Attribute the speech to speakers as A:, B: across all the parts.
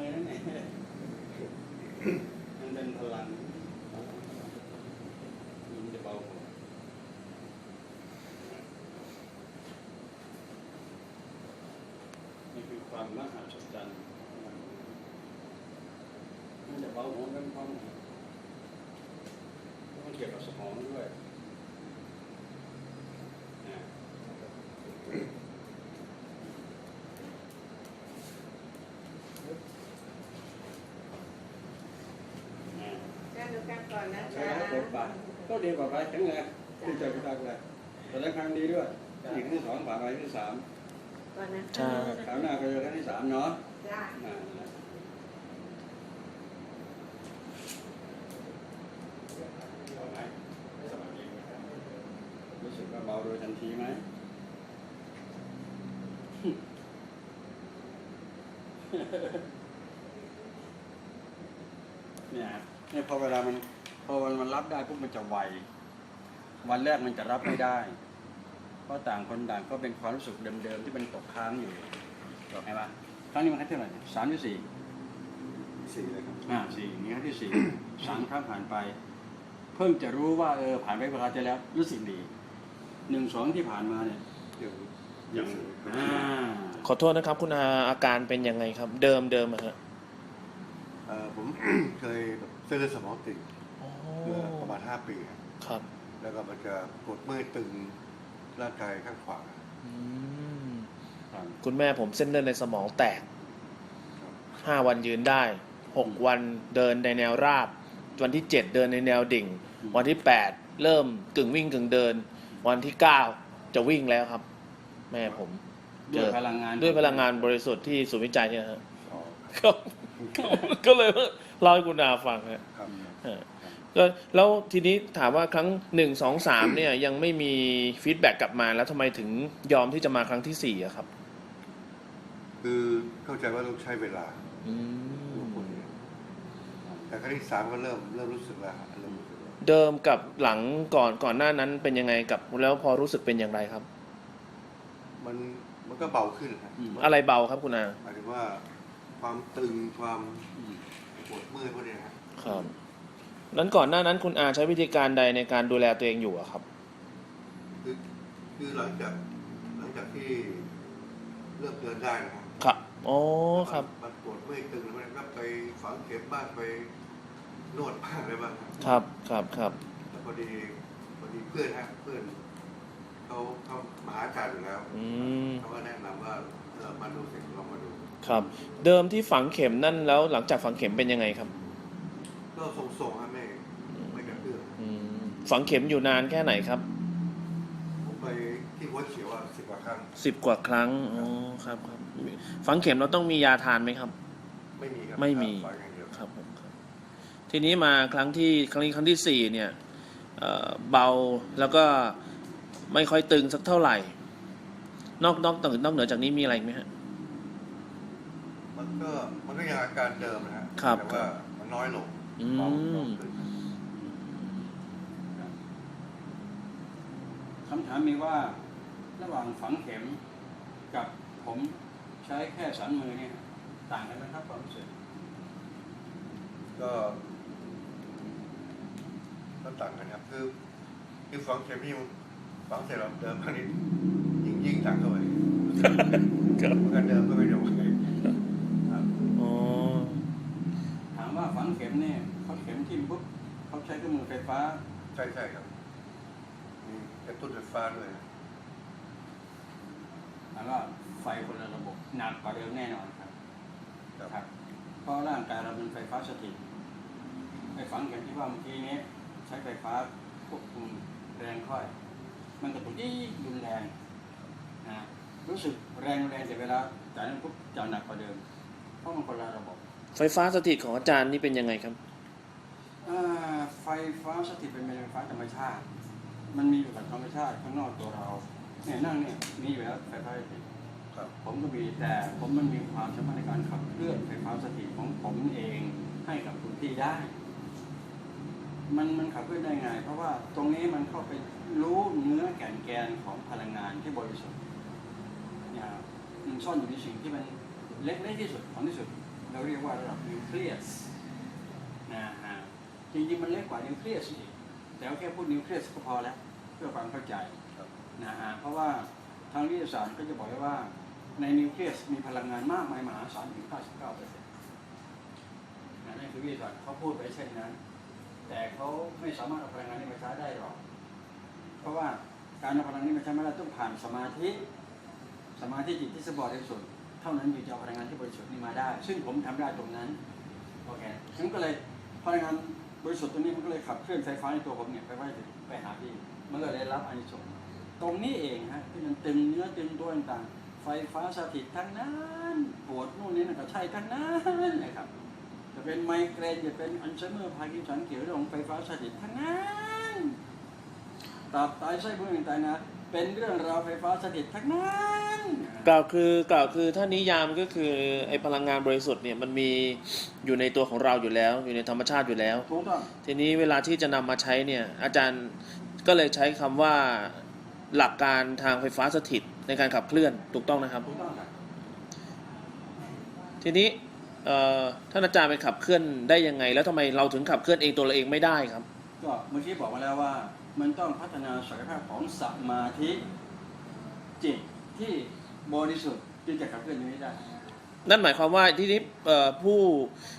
A: นั่นเป็นพลังมันจะเบาหัวนี่คือความมหัศจรรย์มันจะเบาหัวเป็นความมันเกี่ยวกับสมองด้วยนะนะ
B: การดูการก่อนนะ
A: ใช้
B: คะ
A: แล้วบทบาทก็ดีกว่าไปแข็งแรงที่เจอพิทักษ์เลยแต่ละครั้งดีด้วยอีกที่สองผ่านไปที่สาม
B: ก่อนนะ
C: ใช่
A: คราวหน้าก็เจอครั้งที่สามเนาะ
B: จ้า
A: อ่านั่นแหละเอาไหมรู้สึกว่าเบาโดยทันทีไหมเนี่ยเนี่ยพอเวลามันพ อมันรับได้ปุ๊บมันจะไว วันแรกมันจะรับไม่ได้ เพราะต่างคนต่างก็เป็นความรู้สึกเดิมๆที่มันตกค้างอยู่บอกไงวะครั้งนี้มันครั้งที่เท่าไหร่สามหรือสี่
D: สี่เลยครับ
A: อ่าสี่นี่ครั้งที่สี่สามครั้งผ่านไป เพิ่งจะรู้ว่าเออผ่านไปเวลาจะแล้วรู้สึกดีหนึ่งสองที่ผ่านมาเนี่ย
D: เดี๋ยว
A: ยังอ่า
C: ขอโทษนะครับ คุณอาอาการเป็นยังไงครับ เดิมเดิมอะฮะ
D: เอ่อผมเคยแบบเส้นเลือดสมองตีบ
C: อ๋อ
D: เมื่อประมาณห้าปีครับ
C: ครับ
D: แล้วก็มันจะปวดเมื่อยตึงร่างกายข้างขวา
C: อืม
A: ครับ
C: คุณแม่ผมเส้นเลือดในสมองแตก
D: ครับ
C: ห้าวันยืนได้หกวันเดินในแนวราบ วันที่เจ็ดเดินในแนวดิ่ง วันที่แปดเริ่มกึ่งวิ่งกึ่งเดิน วันที่เก้าจะวิ่งแล้วครับ แม่ผม
A: ด้วยพลังงาน
C: ด้วยพลังงานบริสุทธิ์ที่ศูนย์วิจัยเนี่ยฮะ
D: อ๋อ
C: ก็ก็ก็เลยเล่าให้คุณอาฟังฮะ
D: ครับ
C: เออ ก็แล้วทีนี้ถามว่าครั้งหนึ่งสองสามเนี่ยยังไม่มีฟีดแบ็กกลับมาแล้วทำไมถึงยอมที่จะมาครั้งที่สี่อะครับ
D: คือเข้าใจว่าต้องใช้เวลา
C: อื
D: ทุก
C: ม
D: คนเนี่ยแต่ครั้งที่สามก็เริ่มเริ่มรู้สึกแล้วฮะเริ่มรู้สึกแล้ว
C: เดิมกับหลังก่อนก่อนหน้านั้นเป็นยังไงกับแล้วพอรู้สึกเป็นอย่างไรครับ
D: มันมันก็เบาขึ้นฮะ
A: อืม
C: อะไรเบาครับคุณอา
D: หมายถึงว่าความตึงความ
A: อืม
D: ปวดเมื่อยพวกเนี้ยฮะ
C: ครับ นั้นก่อนหน้านั้นคุณอาใช้วิธีการใดในการดูแลตัวเองอยู่อะครับ
D: คือคือหลังจากหลังจากที่เริ่มเดินได้นะครับ
C: ครับอ๋อครับ
D: มันปวดเมื่อยตึงแล้วมันก็ไปฝังเข็มบ้างไปนวดบ้างอะไรบ้างครับ
C: ครับครับครับ
D: แล้วพอดีพอดีเพื่อนฮะเพื่อนเขาเขามาหาอาจารย์อยู่แล้ว
C: อืม
D: เขาก็แนะนำว่าเออมาดูสิลองมาดู
C: ครับ เดิมที่ฝังเข็มนั่นแล้วหลังจากฝังเข็มเป็นยังไงครับ
D: ก็ทรงๆฮะไม่ไม่กระเตื้อง
C: อืมฝังเข็มอยู่นานแค่ไหนครับ
D: ผมไปที่หัวเขียวอะสิบกว่าครั้ง
C: สิบกว่าครั้งอ๋อครับครับฝังเข็มเราต้องมียาทานไหมครับ
D: ไม่มีครับ
C: ไม่มี
D: ฝังอย่างเดียว
C: ครับผมครับทีนี้มาครั้งที่ครั้งนี้ครั้งที่สี่เนี่ยเอ่อเบาแล้วก็ไม่ค่อยตึงสักเท่าไหร่ นอกนอกนอกนอกเหนือจากนี้มีอะไรอีกไหมฮะ
D: มันก็มันก็ยังอาการเดิมนะฮะ
C: ครับ
D: แต่ว่ามันน้อยลง
C: อื
D: เบาล
C: ม
D: งขึ้น
A: คำถามมีว่า ระหว่างฝังเข็มกับผมใช้แค่สันมือเนี่ยต่างกันไหมครับความรู้สึก
D: ก็ก็ต่างกันครับคือคือฝังเข็มนี่ฝังเสร็จแล้วเดิมครั้งนี้ยิ่งยิ่งต่างเข้าไป
C: ครับ
D: การเดิมก็ไม่ไม
A: เนี่ยเขาเข็มทิ่มปุ๊บเขาใช้เครื่องมือไฟฟ้า
D: ใช่ใช่ครับ มีกระตุ้นไฟฟ้าด้วย
A: แล้วก็ไฟคนละระบบหนักกว่าเดิมแน่นอนครับ
D: ครับ
A: ครับเพราะร่างกายเราเป็นไฟฟ้าสถิตไอ้ฝังเข็มที่ว่าเมื่อกี้นี้ ใช้ไฟฟ้าควบคุมแรงค่อย มันกระตุ้นยิ่งรุนแรงนะรู้สึกแรงแรงแต่เวลาจากนั้นปุ๊บจะหนักกว่าเดิมเพราะมันคนละระบบ
C: ไฟฟ้าสถิตของอาจารย์นี่เป็นยังไงครับ
A: อ่าไฟฟ้าสถิตเป็นไฟฟ้าธรรมชาติ มันมีอยู่กับธรรมชาติข้างนอกตัวเราเนี่ยนั่งเนี่ยมีอยู่แล้วไฟฟ้าสถิต
D: ครับ
A: ผมก็มีแต่ผมมันมีความสามารถในการขับเคลื่อนไฟฟ้าสถิตของผมเองให้กับคุณพี่ได้ มันมันขับเคลื่อนได้ไง เพราะว่าตรงนี้มันเข้าไปรู้เนื้อแก่นแกนของพลังงานที่บริสุทธิ์เนี่ยมันซ่อนอยู่ในสิ่งที่มันเล็กๆที่สุดของที่สุด เราเรียกว่าระดับนิวเคลียสนะฮะจริงๆมันเล็กกว่านิวเคลียสอีกแต่ว่าแค่พูดนิวเคลียสก็พอแล้วเพื่อความเข้าใจ
D: ครับ
A: นะฮะเพราะว่าทางวิทยาศาสตร์ก็จะบอกไว้ว่าในนิวเคลียสมีพลังงานมากมายมหาศาลถึง 99เปอร์เซ็นต์นั่นคือวิทยาศาสตร์เขาพูดไว้เช่นนั้น แต่เขาไม่สามารถเอาพลังงานนี้มาใช้ได้หรอก เพราะว่าการเอาพลังงานนี้มาใช้ไม่ได้ต้องผ่านสมาธิ สมาธิจิตที่สมบูรณ์บริสุทธิ์ เท่านั้นถึงจะเอาพลังงานที่บริสุทธิ์นี้มาได้ ซึ่งผมทำได้ตรงนั้นโอเคฉันก็เลยพลังงานบริสุทธิ์ตรงนี้มันก็เลยขับเคลื่อนไฟฟ้าในตัวผมเนี่ยไปไว้ถึงไปหาพี่มันก็เลยรับอานิสงส์ตรงนี้เองฮะที่มันตึงเนื้อตึงตัวต่างๆไฟฟ้าสถิตทั้งนั้นปวดนู่นนี่นั่นก็ใช่ทั้งนั้นนะครับจะเป็นไมเกรนจะเป็นอัลไซเมอร์พาร์กินสันเกี่ยวเรื่องของไฟฟ้าสถิตทั้งนั้นตับไตไส้พุงต่างๆนะเป็นเรื่องราวไฟฟ้าสถิตทั้งนั้น
C: กล่าวคือกล่าวคือถ้านิยามก็คือไอ้พลังงานบริสุทธิ์เนี่ยมันมีอยู่ในตัวของเราอยู่แล้ว อยู่ในธรรมชาติอยู่แล้ว
A: ถูกต้อง
C: ทีนี้เวลาที่จะนำมาใช้เนี่ยอาจารย์ก็เลยใช้คำว่าหลักการทางไฟฟ้าสถิตในการขับเคลื่อนถูกต้องนะครับ
A: ถูกต้องครับ
C: ทีนี้เอ่อท่านอาจารย์ไปขับเคลื่อนได้ยังไง แล้วทำไมเราถึงขับเคลื่อนเองตัวเราเองไม่ได้ครับ
A: ก็เมื่อกี้บอกมาแล้วว่า มันต้องพัฒนาศักยภาพของสมาธิจิตที่ บริสุทธิ์จึงจะขับเคลื่อนนี้ได้
C: นั่นหมายความว่าที่นี้เอ่อผู้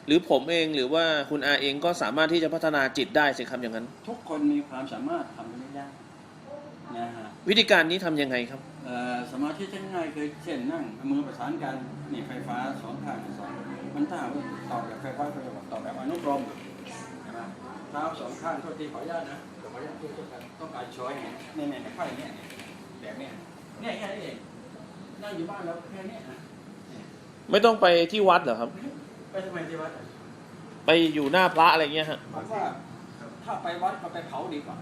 C: หรือผมเองหรือว่าคุณอาเองก็สามารถที่จะพัฒนาจิตได้สิครับอย่างนั้น
A: ทุกคนมีความสามารถทำตรงนี้ได้นะฮะ
C: วิธีการนี้ทำยังไงครับ
A: เอ่อสมาธิที่ง่ายคือเช่นนั่งเอามือประสานกันนี่ไฟฟ้าสองข้างสองมันถ้าหากว่าต่อแบบไฟฟ้าก็จะบอกต่อแบบอนุกรมใช่ไหมเท้าสองข้างโทษทีขออนุญาตนะขออนุญาตช่วยกันต้องการช้อยเนี่ยเนี่ยเนี่ยไขว้เนี่ยแบบเนี้ยเนี่ยแค่นี้เอง นั่งอยู่บ้านเราแค่เนี้ยนะ
C: ไม่ต้องไปที่วัดเหรอครับ
A: ไปทำไมที่วัดอะ
C: ไปอยู่หน้าพระอะไรเงี้ยฮะ
A: ผมว่าถ้าไปวัดก็ไปเผาดีกว่า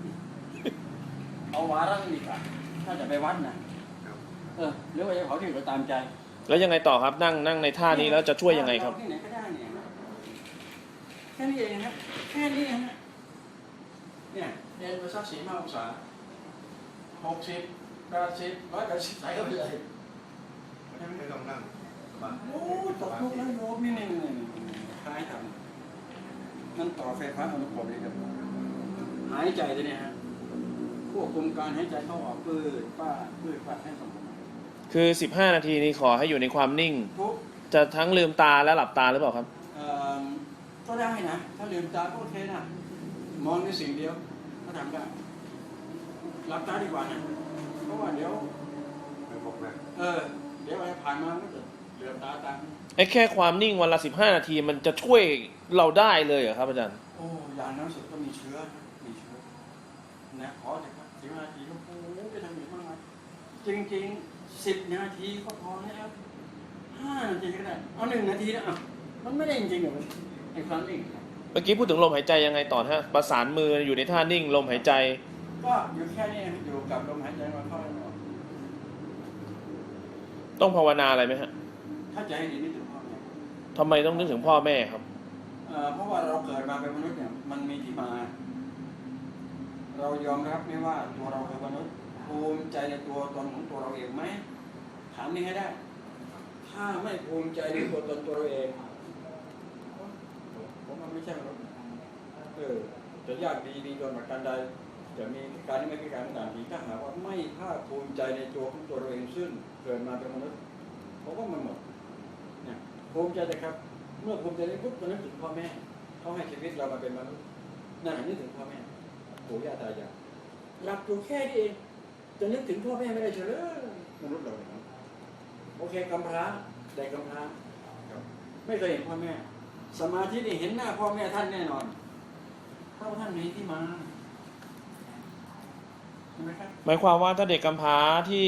A: เอาวาระดีกว่า ถ้าจะไปวัดนะเออหรือว่าจะเผาที่อื่นก็ตามใจ
C: แล้วยังไงต่อครับนั่งนั่งในท่านี้แล้วจะช่วยยังไงครับ
A: ที่ไหนก็ได้เนี่ยแค่นี้เองครับแค่นี้เองฮะเนี่ยเรียนมาสักสี่ห้าองศาหกสิบแปดสิบร้อยแปดสิบใส่เข้าไปเลย
D: ไม่ไม่ต้องนั่งสบาย
A: โอ้ยตกลูกแล้วโยมนี่นี่นี่นี่คล้ายทำนั่นต่อไฟฟ้าอนุกรมเลยครับหายใจเลยเนี่ยฮะควบคุมการหายใจเข้าออกปืดป้าดปืดป้าดให้สมบูรณ์
C: คือ 15 นาทีนี้ขอให้อยู่ในความนิ่ง
A: ทุก
C: จะทั้งลืมตาและหลับตาหรือเปล่าครับ
A: เอ่อก็ได้นะ ถ้าลืมตาก็โอเคนะ มองในสิ่งเดียวก็ทำได้หลับตาดีกว่านะเพราะว่าเดี๋ยว
D: ไม่บอกเลย
A: เออเดี๋ยวอะไรผ่านมาก็จะเหลือบตาตาม
C: ไอ้แค่ความนิ่งวันละ15นาทีมันจะช่วยเราได้เลยเหรอครับอาจารย์
A: โอ้ยางน้ำสุดก็มีเชื้อนะมีเชื้อนะขอเถอะครับสิบนาทีก็โอ้โหไปทำอย่างมากมายจริงๆสิบนาทีก็พอแล้วห้านาทีก็ได้เอาหนึ่งนาทีนะอะมันไม่ได้จริงๆเหรอไอ้ความนิ่ง
C: เมื่อกี้พูดถึงลมหายใจยังไงต่อฮะ ประสานมืออยู่ในท่านิ่งลมหายใจ
A: ก็อยู่แค่นี้อยู่กับลมหายใจมาเข้าและออก
C: ต้องภาวนาอะไรไหมฮะ
A: ถ้าจะให้ดีนี่ถึงพ่อแม่
C: ทำไมต้องนึกถึงพ่อแม่ครับ
A: เอ่อเพราะว่าเราเกิดมาเป็นมนุษย์เนี่ยมันมีที่มา เรายอมรับไหมว่าตัวเราคือมนุษย์ภูมิใจในตัวตนของตัวเราเองไหมถามนี่ให้ได้ ถ้าไม่ภูมิใจในตัวตนตัวเราเองผมว่าไม่ใช่มนุษย์เออจะยากดีดีจนประการใดจะมีพิการที่ไม่พิการต่างๆทีถ้าหากว่าไม่ภาคภูมิใจในตัวของตัวเราเองซึ่ง เกิดมาเป็นมนุษย์ผมว่ามันหมดเนี่ยภูมิใจแต่ครับ เมื่อภูมิใจได้ปุ๊บก็นึกถึงพ่อแม่เขาให้ชีวิตเรามาเป็นมนุษย์นั่นนึกถึงพ่อแม่ปู่ย่าตายายหลับอยู่แค่นี้เองจะนึกถึงพ่อแม่ไม่ได้เฉลยมนุษย์เราเนี่ยโอเคกำพร้าแต่กำพร้าไม่เคยเห็นพ่อแม่ สมาธินี่เห็นหน้าพ่อแม่ท่านแน่นอนเพราะว่าท่านมีที่มาเห็นไหมครับ
C: หมายความว่าถ้าเด็กกำพร้าที่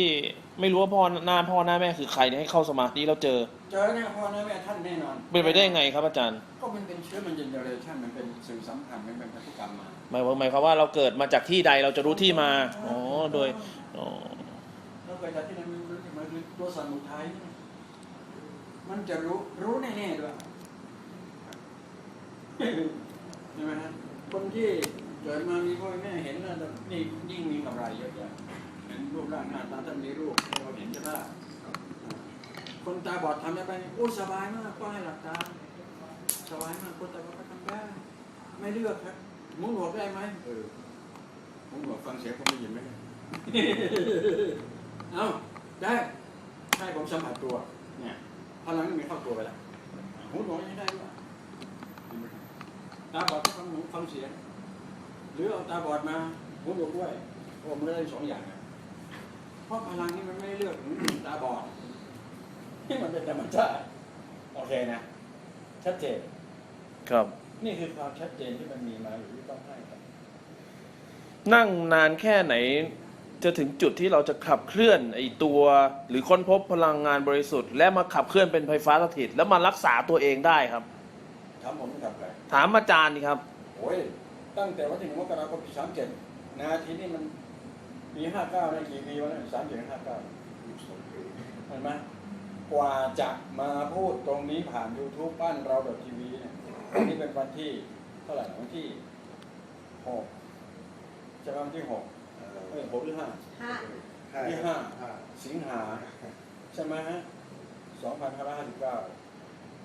C: ไม่รู้ว่าพ่อหน้าพ่อหน้าแม่คือใครเนี่ยให้เข้าสมาธิแล้วเจอ
A: เจอหน้าพ่อหน้าแม่ท่านแน่นอน
C: เป็นไปได้ยังไงครับอาจารย์
A: ก็มันเป็นเชื้อมันเจเนเรชันมันเป็นสื่อสัมพันธ์มันเป็นพันธุกรรมมา
C: หมายหมายความว่าเราเกิดมาจากที่ใดเราจะรู้ที่มาอ๋อโดยอ๋อ
A: เราเกิดจากที่ไหนมันรู้ที่มันคือตัวสมุทัยมันจะรู้รู้แน่ๆด้วยใช่ไหมฮะคนที่เกิดมามีพ่อแม่เห็นนะนี่ยิ่งมีกำไรเยอะแยะเห็น รูปร่างหน้าตาท่านมีรูปเราเห็นใช่ไหมคนตาบอดทำได้ไปโอ้สบายมากก็ให้หลับตาสบายมากคนแต่ว่าก็ทำได้ ไม่เลือกครับมุ้งหนวดได้ไหมเออมุ้งหนวดฟังเสียงผมได้ยินไหมเนี่ยเอาได้ใช่ผมสัมผัสตัวเนี่ยพลังมันมีเข้าตัวไปแล้วหูหนวดยังได้ด้วยตาบอดก็ฟังหูฟังเสียง หรือเอาตาบอดมาหูหนวกด้วยผมไม่ได้สองอย่างนะเพ ราะพลังนี้มันไม่ได้เลือกหูตาบอดนี่มันเป็นธรรมชาติโอเคนะ ชัดเจน
C: ครับ
A: นี่คือความชัดเจนที่มันมีมาอยู่ที่ต้องให้ครับ
C: นั่งนานแค่ไหน จะถึงจุดที่เราจะขับเคลื่อนไอตัว หรือค้นพบพลังงานบริสุทธิ์ และมาขับเคลื่อนเป็นไฟฟ้าสถิต แล้วมารักษาตัวเองได้ครับ
A: ถามผมไม่ทำอะไร
C: ถามอาจารย์นี่ครับ
A: โอ้ยตั้งแต่วันที่หนึ่งมกราคมปีสามเจ็ดนาทีนี้มัน ปีห้าเก้าในกี่ปีวะเนี่ยสามเจ็ดห้าเก้า
D: 22ปี
A: เห็นไหมกว่าจะมาพูดตรงนี้ผ่าน YouTube บ้านเราดทีวีเนี่ยนนี้เป็นวันที่เท่าไหร่วันที่หกใช่ไหมวันที่หก
D: เอ่อ
A: หกหรือห้า
B: ห้า
A: ที่ห้าสิงหาใช่ไหมฮะสองพันห้าร้อยห้าสิบเก้า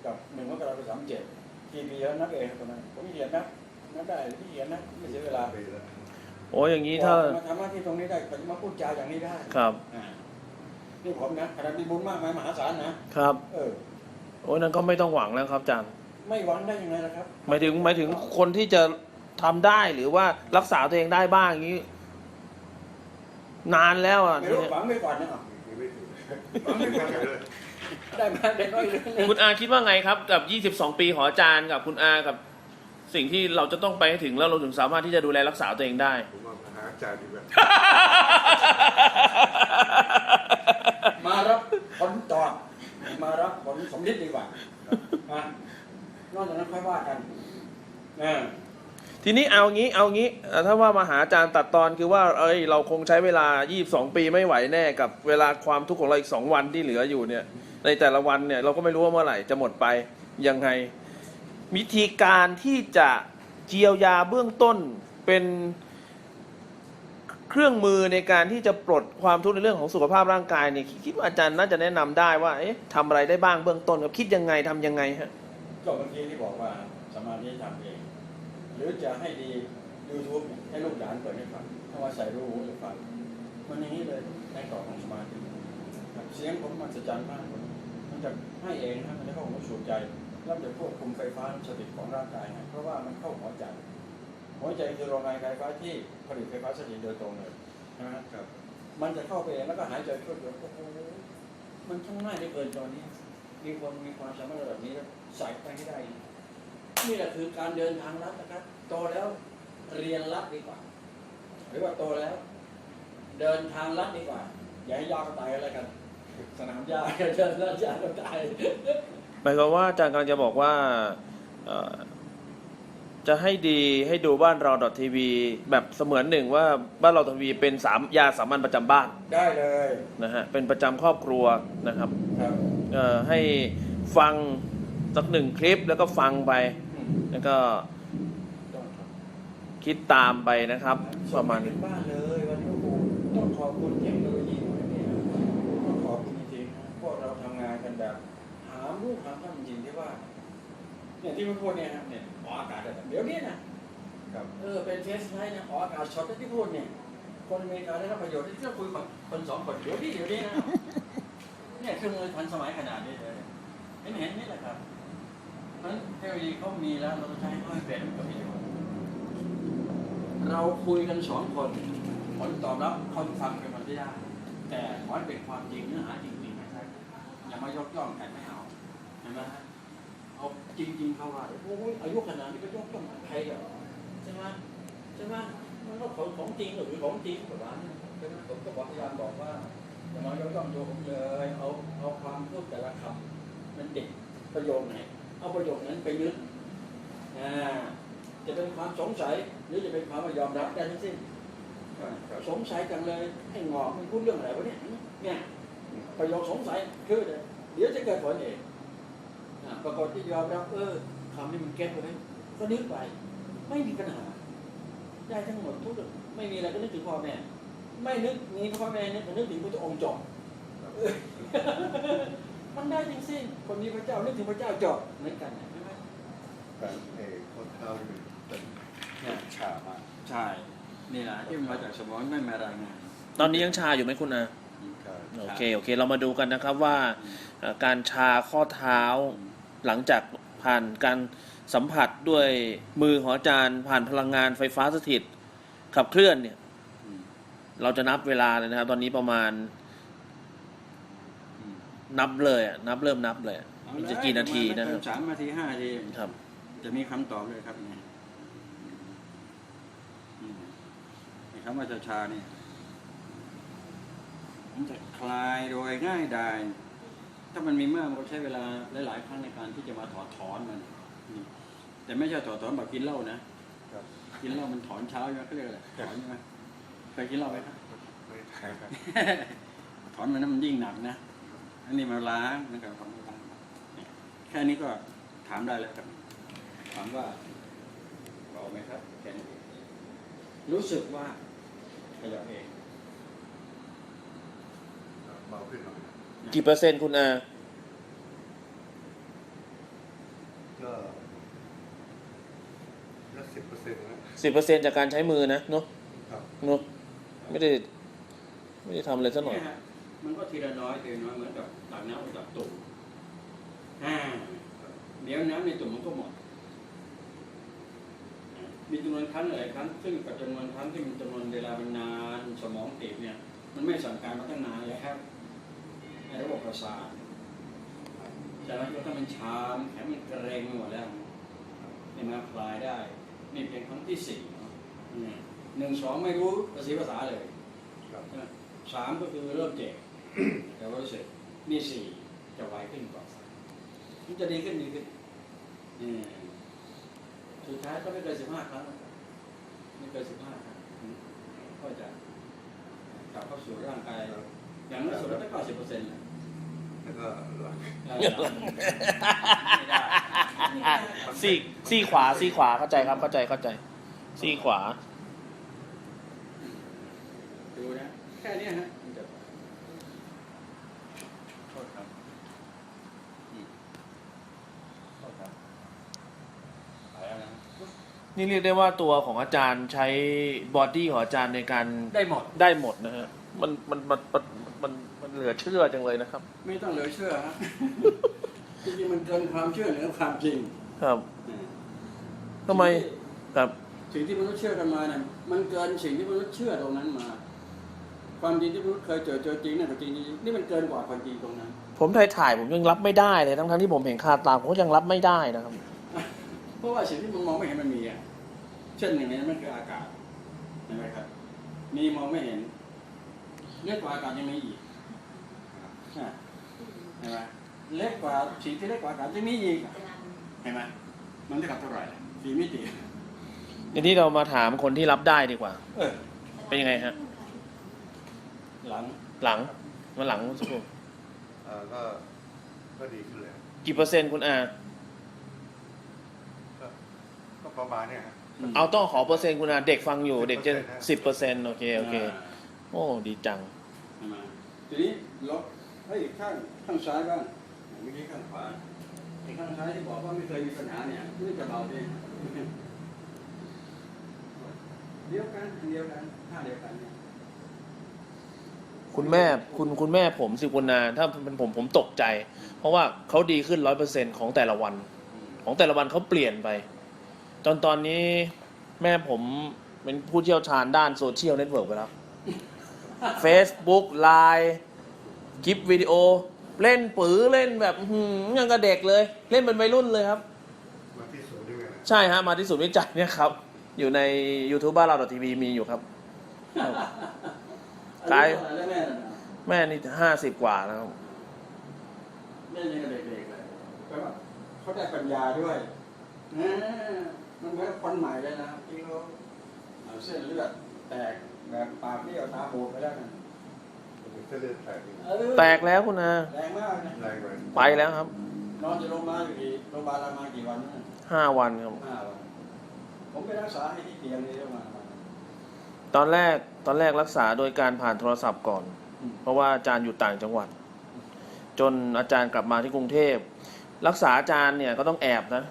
A: กับหนึ่งมกราคมสามเจ็ดกี่ปีแล้วนับเองตอนนั้นผมเขียนนะนับได้ที่เขียนนะไม่เสียเวลา
C: โอ้ยอย่างนี้ถ้า
A: มาทำหน้าที่ตรงนี้ได้ผมจะมาพูดจาอย่างนี้ได้
C: ครับ
A: อ่านี่ผมนะขนาดมีบุญมากมายมหาศาลนะ
C: ครับ
A: เออ
C: โอ้ยนั้นก็ไม่ต้องหวังแล้วครับอาจารย์
A: ไม่หวังได้ยังไงล่ะครับ
C: หมายถึงหมายถึงคนที่จะทำได้หรือว่ารักษาตัวเองได้บ้างอย่างนี้ นานแล้วอะ
A: ไม่รู้หวังไว้ก่อนนะ
D: มีไม่ถึง
A: หวังไว้ก่อน
D: เลย
A: ได้มาได้น้อยเลย
C: คุณอาคิดว่าไงครับ กับ 22 ปีของอาจารย์กับคุณอากับ สิ่งที่เราจะต้องไปให้ถึงแล้วเราถึงสามารถที่จะดูแลรักษาตัวเองได้
D: ผมว่าหาอาจารย์ดีกว่า
A: มารับผลตอบมารับผลสมฤทธิ์ดีกว่าอะนอกจากนั้นค่อยว่ากันนะ
C: ทีนี้เอางี้เอางี้เอ่อถ้าว่ามาหาอาจารย์ตัดตอนคือว่าเอ้ยเราคงใช้เวลา 22 ปีไม่ไหวแน่กับเวลาความทุกข์ของเราอีก 2 วันที่เหลืออยู่เนี่ย ในแต่ละวันเนี่ยเราก็ไม่รู้ว่าเมื่อไหร่จะหมดไปยังไง วิธีการที่จะเจียวยาเบื้องต้นเป็นเครื่องมือในการที่จะปลดความทุกข์ในเรื่องของสุขภาพร่างกายเนี่ยคิดว่าอาจารย์น่าจะแนะนำได้ว่าเอ๊ะทำอะไรได้บ้างเบื้องต้นครับคิดยังไงทำยังไงฮะ
A: ก็เมื่อกี้ที่บอกว่าสมาธิทำเอง หรือจะให้ดี YouTube ให้ลูกหลานเปิดให้ฟังถ้าว่าใส่รูหูให้ฟังมันอย่างนี้เลยในต่อของสมาธิเสียงผมมันสะใจมากเลยมันจะให้เองนะมันจะเข้าหัวสูดใจ แล้วมันจะควบคุมไฟฟ้าสติของร่างกายให้เพราะว่ามันเข้าหัวใจ หัวใจคือโรงงานไฟฟ้าที่ผลิตไฟฟ้าสถิตโดยตรงเลยนะฮะ
D: ครับ
A: มันจะเข้าไปเองแล้วก็หายใจช่วยเหลือโอ้โหมันช่างง่ายได้เกินตอนนี้ มีคนมีความสามารถระดับนี้แล้วใส่ไปให้ได้ นี่แหละคือการเดินทางลัดนะครับ โตแล้วเรียนลัดดีกว่า หรือว่าโตแล้ว เดินทางลัดดีกว่า อย่าให้ยากก็ตายอะไรกัน สนามหญ้าเดินลัดยากก็ตาย
C: ห มายความว่าอาจารย์กำลังจะบอกว่าเอ่อจะให้ดีให้ดูบ้านเราทีวีแบบเสมือนหนึ่งว่าบ้านเราทีวีเป็นสามยาสามัญประจำบ้าน
A: ได้เลย
C: นะฮะเป็นประจำครอบครัวนะครับ
A: ครับ
C: เอ่อให้ฟังสักหนึ่งคลิปแล้วก็ฟังไป
A: อืม
C: แล้วก็
A: ต้องครับ
C: คิดตามไปนะครับ ประมาณ
A: ถึงบ้านเล ลูกหาท่านจริงๆที่ว่าเนี่ยที่มันพูดเนี่ยครับเนี่ยออกอากาศได้เดี๋ยวนี้นะครับเออเป็นเทสไลท์นะออกอากาศช็อตที่พูดเนี่ย คนอเมริกาได้รับประโยชน์ที่เราคุยกับคนสองคนเดี๋ยวนี้เดี๋ยวนี้นะเนี่ยเครื่องมือทันสมัยขนาดนี้เลยเห็นเห็นนี่แหละครับเพราะฉะนั้นเทคโนโลยีเขามีแล้วเราต้องใช้ให้เขาให้เป็นกับประโยชน์เราคุยกันสองคนผลตอบรับคนฟังเป็นคนที่ได้แต่ขอให้เป็นความจริงเนื้อหาจริงๆไม่ใช่อย่ามายกย่องกันไม่เอาเห็นไหมฮะเอาจริงๆเขาว่าโอ้ยอายุขนาดนี้ก็ยกย่องใครเหรอใช่ไหมใช่ไหมมันก็ของของจริงหรือของจริงแบบนั้นใช่ไหมผมก็พยายามบอกว่าอย่ามายกย่องตัวผมเลยเอาเอาความพูดแต่ละคำมันเด็ดประโยคไหนเอาประโยคนั้นไปยึดอ่าจะเป็นความสงสัยหรือจะเป็นความยอมรับได้ทั้งสิ้นสงสัยจังเลยให้งอกมันพูดเรื่องอะไรวะเนี่ยเนี่ยประโยคสงสัยคือเดี๋ยวจะเกิดผลเอง ปรากฏที่ยอมรับเออคำนี้มันเก็ตไว้ก็นึกไป ไม่มีปัญหา ได้ทั้งหมดทุกเรื่องไม่มีอะไรก็นึกถึงพ่อแม่ ไม่นึกมีพ่อแม่นึกก็นึกถึงพระองค์จบเออมันได้จริงสิ้นคนมีพระเจ้านึกถึงพระเจ้าจบเหมือนกันนะใช่ไหม
D: แต่เอกคนเท้าอยู่เป็น
A: เนี่ย
D: ชามาก
A: ใช่นี่แหละที่มันมาจากสมองไม่มารายงาน
C: ตอนนี้ยังชาอยู่ไหมคุณอา
D: ใช่
C: โอเคโอเค เรามาดูกันนะครับว่าเอ่อการชาข้อเท้า หลังจากผ่านการสัมผัสด้วยมือของอาจารย์ ผ่านพลังงานไฟฟ้าสถิต ขับเคลื่อนเนี่ย
A: อืม
C: เราจะนับเวลาเลยนะครับ ตอนนี้ประมาณ
A: อืม
C: นับเลยอะนับเริ่มนับเลยอะ
A: เอา
C: มัน
A: เลย
C: จะกี่นาทีนะค
A: ป
C: รั
A: มา
C: บ
A: ณสามนาทีห้านาที
C: ครับ
A: จะมีคำตอบเลยครับเนี่ยอืมไอ้คำว่าชาๆเนี่ยมันจะคลายโดยง่ายดาย ถ้ามันมีมากมันก็ใช้เวลาหลายๆครั้งในการที่จะมาถอดถอนมันอืมแต่ไม่ใช่ถอดถอนแบบกินเหล้านะ
D: ครับ
A: กินเหล้ามันถอนเช้าใช่ไหมเขาเรียกอะไรถอนใช่ไหมเคยกินเหล้าไหมครับ
D: ไม่ใช่ครับ
A: ถอนมันนั้นมันยิ่งหนักนะอันนี้มาล้างนะครับถอนมาล้างเนี่ยแค่นี้ก็ถามได้แล้วครับ ถามว่าเบาไหมครับแค่นี้เองรู้สึกว่าขยับเอง
D: เบาขึ้นหน่อย
C: กี่เปอร์เซ็นต์คุณอา
D: ก็ละสิบเปอร์เซ็นต์นะ
C: สิบเปอร์เซ็นต์จากการใช้มือนะเนาะ
D: ครับ
C: เนาะไม่ได้ ไม่ได้ทำอะไรสักหน่อย
A: เยฮะมันก็ทีละน้อยทีละน้อยเหมือนกับตักน้ำออกจากตุ่มอ่าเดี๋ยวน้ำในตุ่มมันก็หมดมีจำนวนครั้งหลายครั้งซึ่งกับจำนวนครั้งที่มันจำนวนเวลามันนานสมองตีบเนี่ย มันไม่สั่งการมาตั้งนานแล้วครับ ในระบบประสาทแต่แล้วถ้ามันชามันแข็งมันเกรงไปหมดแล้วนี่มาคลายได้ นี่เป็นครั้งที่สี่เนาะอืมหนึ่งสองไม่รู้ภาษีภาษาเลย
D: ครับ
A: ใช่ไหมสามก็คือเริ่มเจ็บแต่ว่ารู้สึกนี่สี่จะไวขึ้นกว่าสามมันจะดีขึ้นดีขึ้นอืมสุดท้ายก็ไม่เกินสิบห้าครั้งนะครับไม่เกินสิบห้าครั้งอืมก็จะกลับเข้าสู่ร่างกายอย่างน้อยสุดแล้วก็เก้าสิบเปอร์เซ็นต์
D: แล้ วก็หลัง
A: ไม่ได้
C: ซี่ซี่ขวาซี่ขวาเข้าใจครับเข้าใจเข้าใจซี่ขวา
A: ดูนะ แค่เนี้ยฮะมันจะโทษครับอืมโทษครับไปแล้วนะ
C: นี่เรียกได้ว่าตัวของอาจารย์ใช้บอดี้ของอาจารย์ในการ
A: ได้หมด
C: ได้หมดนะฮะมันมันมันมันมันมัน เหลือเชื่อจังเลยนะครับ
A: ไม่ต้องเหลือเชื่อฮะ จริงๆมันเกินความเชื่อเหนือความจริง
C: ครับ
A: อืม
C: ทำไมครับ
A: สิ่งที่มนุษย์เชื่อกันมาเนี่ยมันเกินสิ่งที่มนุษย์เชื่อตรงนั้นมา ความจริงที่มนุษย์เคยเจอเจอจริงเนี่ยกับจริงจริงๆนี่มันเกินกว่าความจริงตรงนั้น
C: ผมถ่ายถ่ายผมยังรับไม่ได้เลยทั้งทั้งๆที่ผมเห็นคาตาผมก็ยังรับไม่ได้นะครับ
A: เพราะว่าสิ่งที่มันมองไม่เห็นมันมีอะเช่นหนึ่งในนั้นมันคืออากาศเห็นไหมครับ มีมองไม่เห็นเล็กกว่าอากาศยังมีอีกอะ เห็นไหมเล็กกว่าสิ่งที่เล็กกว่าอากาศยังมีอีกเห็นไหมมันเท่ากับเท่าไหร่ล่ะสี่มิติ
C: ทีนี้เรามาถามคนที่รับได้ดีกว่า
A: เออ
C: เป็นยังไงฮะ
A: หลัง
C: หลังมาหลังสักครู่
D: อ่าก็ก็ดีขึ้นเลย
C: กี่เปอร์เซ็นต์คุณอา
D: ก็ก็ประมาณเนี้ยฮะ
C: เอาต้องขอเปอร์เซ็นต์คุณอาเด็กฟังอยู่ เด็กจะสิบ
D: 10%
C: เปอร์เซ็นต์โอเคโอเคาโอ้ ดีจัง
A: เห็นไหมทีนี้ลบ เฮ้ยข้างข้างซ้ายบ้างเมื่อกี้ข้างขวาไอ้ข้างซ้ายที่บอกว่าไม่เคยมีปัญหาเนี่ยนี่จะเบาดีเดียวกันอันเดียวกันท่าเดียวกันเนี่ย
C: คุณแม่คุณคุณแม่ผมสิคุณนาถ้าเป็นผมผมตกใจ เพราะว่าเขาดีขึ้นร้อยเปอร์เซ็นของแต่ละวัน ของแต่ละวันเขาเปลี่ยนไป จนตอนนี้แม่ผมเป็นผู้เชี่ยวชาญด้านโซเชียลเน็ตเวิร์กไปแล้ว Facebook ไลน์ คลิปวิดีโอ เล่นปือเล่นแบบอื้อหือยังกับเด็กเลย เล่นเป็นวัยรุ่นเลยครับ
D: มาที่ศูนย์ด้วยกันนะ
C: ใช่ฮะมาที่ศูนย์วิจัยเนี่ยครับ อยู่ใน YouTube บ้านเราทีวีมีอยู่ครับ
A: อันนี้เท่าไหร่แล้วแม่น่ะ
C: แม่นี่ห้าสิบกว่าแล้วครับ
A: เล่นยังกับเด็กๆเลยแปลว่าเขาได้ปัญญาด้วยเออมันเหมือนคนใหม่เลยนะที่เขาเอาเส้นเลือดแตกแบบปากเบี้ยวตาโบดไปแล้วนะ
D: เป็นเส้นเลือดแตกอยู่
A: เออ
C: แตกแล้วคุณอา
A: แรงมากนะ
D: แรงไป
C: ไปแล้วครับ
A: นอนอยู่โรงพยาบาลอยู่ที่โรงพยาบาลรามากี่วันนะ
C: ห้าวันครับ
A: ห้าวันผมไปรักษาให้ที่เตียงนี้ประมาณวัน
C: ตอนแรกตอนแรกรักษาโดยการผ่านโทรศัพท์ก่อนเพราะว่าอาจารย์อยู่ต่างจังหวัด จนอาจารย์กลับมาที่กรุงเทพ รักษาอาจารย์เนี่ยก็ต้องแอบนะ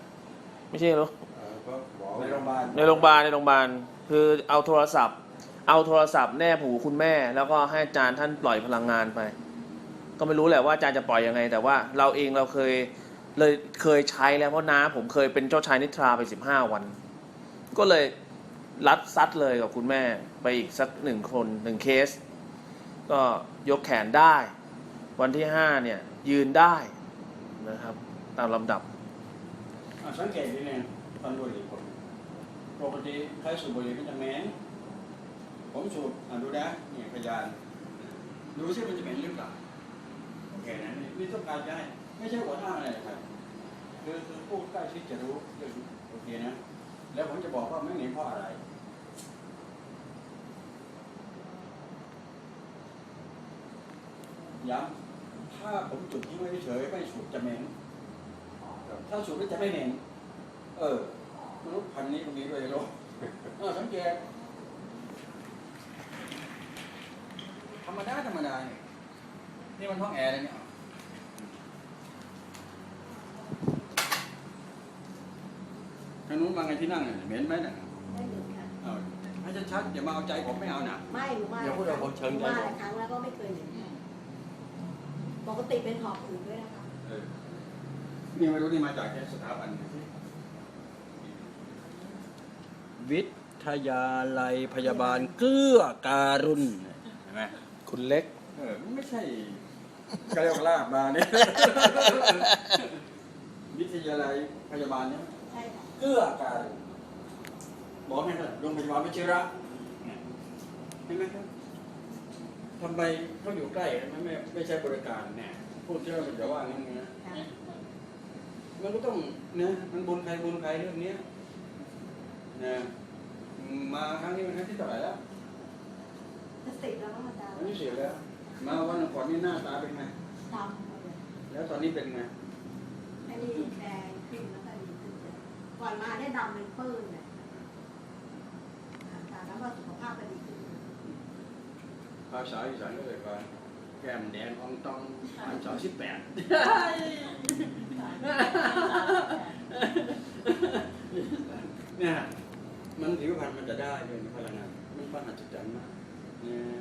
C: ไม่ใช่หรอ
D: เออก็บอก
A: ในโรงพยาบาล
C: ในโรงพยาบาลในโรงพยาบาลคือเอาโทรศัพท์ เอาโทรศัพท์แนบหูคุณแม่ แล้วก็ให้อาจารย์ท่านปล่อยพลังงานไป ก็ไม่รู้แหละว่าอาจารย์จะปล่อยยังไง แต่ว่าเราเองเราเคยเลยเคยใช้แล้วเพราะน้าผมเคยเป็นเจ้าชายนิทราไปสิบห้าวัน ก็เลยรัดซัดเลยกับคุณแม่ไปอีกสักหนึ่งคนหนึ่งเคส ก็ยกแขนได้ วันที่ห้าเนี่ยยืนได้นะครับ ตามลำดับ
A: สังเกตดีเนี่ยตอนบรี่ผมปกติใครสูบบุหรี่มันจะเหม็น ผมสูบดูนะเนี่ยพยานดูซิมันจะเหม็นหรือเปล่าโอเคนะนี่ต้องการจะให้ไม่ใช่หัวหน้าอะไรครับคือคือผู้ใกล้ชิดจะรู้เรื่องโอเคนะ แล้วผมจะบอกว่าไม่เหม็นเพราะอะไรย้ำถ้าผมจุดทิ้งไว้เฉยไม่สูบจะเหม็นถ้าสูบแล้วจะไม่เหม็นเออมนุษย์พันนี้ก็มีด้วยหรอสังเกต ธรรมดาธรรมดาเนี่ยนี่มันห้องแอร์เลยเนี่ยทางนู้นมาไงที่นั่งเนี่ยเหม็นไหมเนี่ย
B: ไม่เหมือนค่ะ
A: เอาให้ชัดๆอย่ามาเอาใจผมไม่เอานะ
B: ไม่หนูมา
A: อย่าพูดเอาผมเชิงใจ
B: มาหลายครั้งแล้วก็ไม่เคยเหมือนกันปกติเป็นหอบหืดด้วยนะคะ
A: เออนี่ไม่รู้นี่มาจากสถาบันไหนวิทยาลัยพยาบาลเกื้อการุณเห็นไหม
C: คุณเล็ก
A: เออไม่ใช่กายกลาบมาเนี่ย วิทยาลัยพยาบาลเนี่ย
B: ใช่ค่ะ
A: เกื้อการุณบอกให้นะโรงพยาบาลวชิระเนี่ยเห็นไหมครับทำไมเขาอยู่ใกล้ไม่ไม่ไม่ใช่บริการเนี่ยพูดเชื่อมันจะว่างั้นนะ
B: ค่ะ
A: มันก็ต้องนะมันบุญใครบุญใครเรื่องเนี้ยนะมาครั้งนี้เป็นครั้งที่เท่าไหร่แล้ว
B: จะสิบแล้วก็ อาจารย์
A: ครั้งที่สี่แล้ว มาวันก่อนนี่หน้าตาเป็นไง
B: ดำหมดเลย
A: แล้วตอนนี้เป็นไง
B: อันนี้แดงขึ้นแล้วก็ดีขึ้นเลยก่อนมาได้ดำเป็นปื้นเลยอาจารย์แล้วก็สุขภาพก็ดีขึ้น
A: ภาษาอีสานก็เลยว่าแก้มแดงอองตองอันสองสิบแปดเนี่ยมันผิวพรรณมันจะได้ด้วยพลังงานมันพลังอัศจรรย์มากนะ